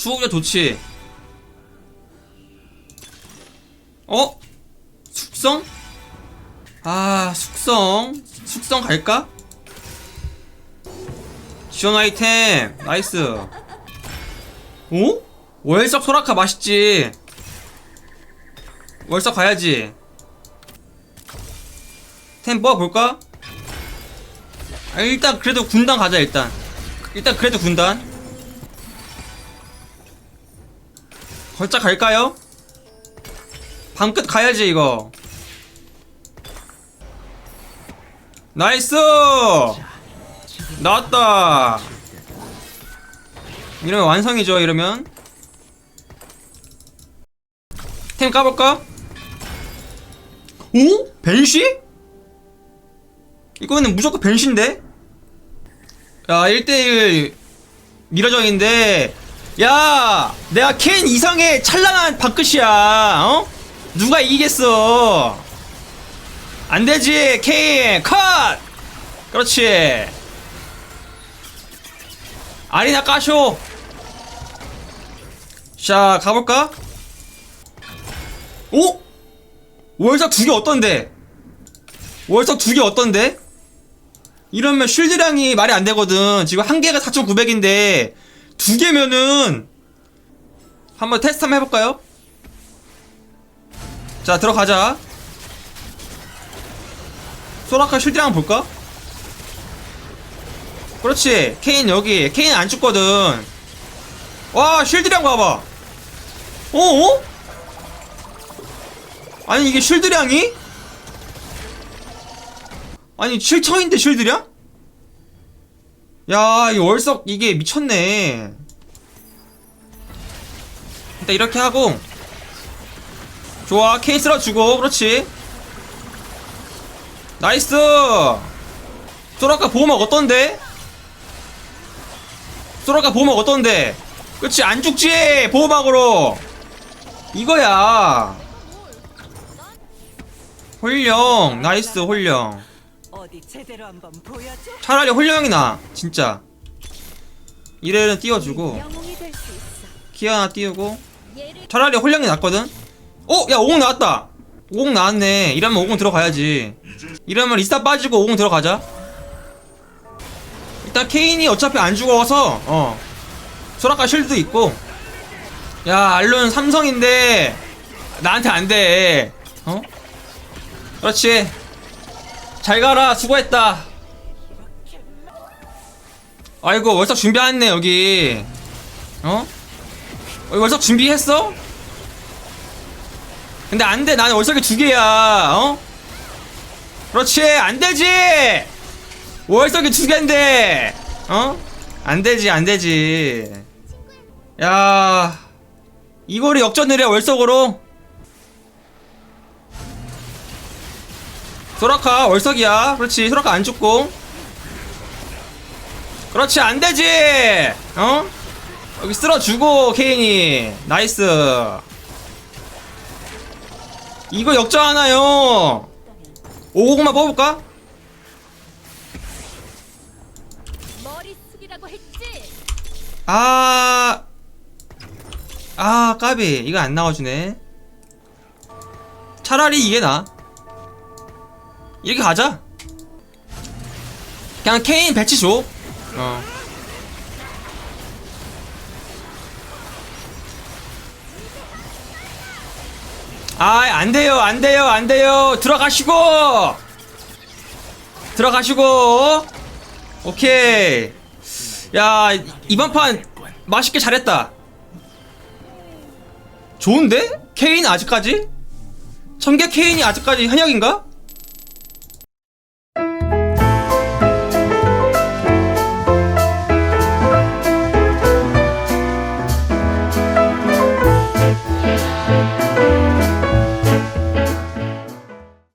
수호자 좋지. 어? 숙성? 아, 숙성. 숙성 갈까? 지원 아이템. 나이스. 오? 월석 소라카 맛있지. 월석 가야지. 템 뽑아볼까? 아, 일단 그래도 군단 가자 일단. 일단 그래도 군단. 걸작 갈까요? 방끝 가야지 이거 나이스 나왔다 이러면 완성이죠 이러면 템 까볼까? 오? 벤시? 이거는 무조건 벤시인데? 야 1대1 미러정인데 야 내가 켄 이상의 찬란한 방끝이야 어? 누가 이기겠어? 안되지 케인 컷! 그렇지. 아리나 까쇼. 자 가볼까? 오? 월석 두 개 어떤데? 월석 두 개 어떤데? 이러면 쉴드량이 말이 안 되거든. 지금 한 개가 4,900인데 두 개면은 한번 테스트 한번 해볼까요? 자 들어가자 소라카 쉴드량 한번 볼까? 그렇지 케인 여기 케인 안 죽거든 와 쉴드량 봐봐 어어? 아니 이게 쉴드량이? 아니 7천인데 쉴드량? 야, 이 월석 이게 미쳤네. 일단 이렇게 하고 좋아, 케인 쓸어주고 그렇지. 나이스. 소라카 보호막 어떤데? 소라카 보호막 어떤데? 그렇지, 안 죽지 보호막으로. 이거야. 홀령, 나이스 홀령. 어디 제대로 한번 보여줘. 차라리 홀령이 나 진짜. 이래는 띄워주고 영웅이 될 수 있어. 키 하나 띄우고. 얘를 차라리 홀령이 낫거든? 어? 야 5공 나왔다. 5공 나왔네. 이러면 5공 들어가야지. 이러면 리스타 빠지고 5공 들어가자. 일단 케인이 어차피 안 죽어서 어. 소라카 실드도 있고. 야 알론 삼성인데 나한테 안돼. 어? 그렇지 잘 가라. 수고했다. 아이고 월석 준비했네 여기. 어? 어, 월석 준비했어? 근데 안돼. 나는 월석이 두 개야. 어? 그렇지. 안되지. 월석이 두 개인데. 어? 안되지 안되지. 야 이거를 역전을 해 월석으로 소라카 월석이야. 그렇지 소라카 안 죽고. 그렇지 안되지! 어? 여기 쓸어주고 케인이. 나이스. 이거 역전하나요? 5고구마 뽑을까? 아... 아 까비. 이거 안 나와주네. 차라리 이게 나 이렇게 가자 그냥 케인 배치 줘 어. 아, 안 돼요, 안 돼요, 안 돼요. 들어가시고! 들어가시고! 오케이. 야, 이번 판 맛있게 잘했다. 좋은데? 케인 아직까지? 청계 케인이 아직까지 현역인가?